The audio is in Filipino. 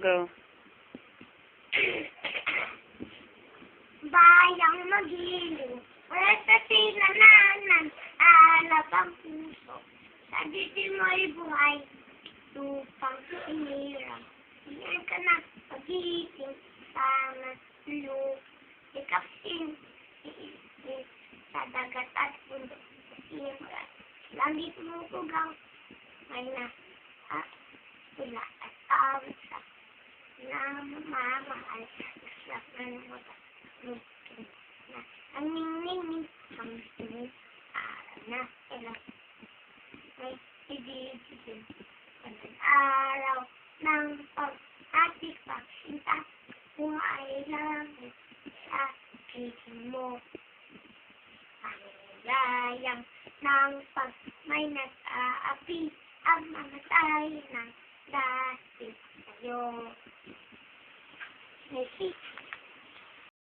Go. Bayang magiliw, sa sinananan, alab ang puso. Sa diti mo'y buhay, lupang inirang. Iyan ka na, pag-iiting, sana, lup, ikapsin, iisip, sa dagat at pundo, imra. Langit mo kugang, may na, ah, sila at awit sa nanumunta mungkin na ang ningning ang sini araw na sila may ibigin ang araw ng pag-atik pagsinta kung ay langit sa piling mo ang layang ng pag may nag-aapi ang mga tayo ng dati sa'yo. May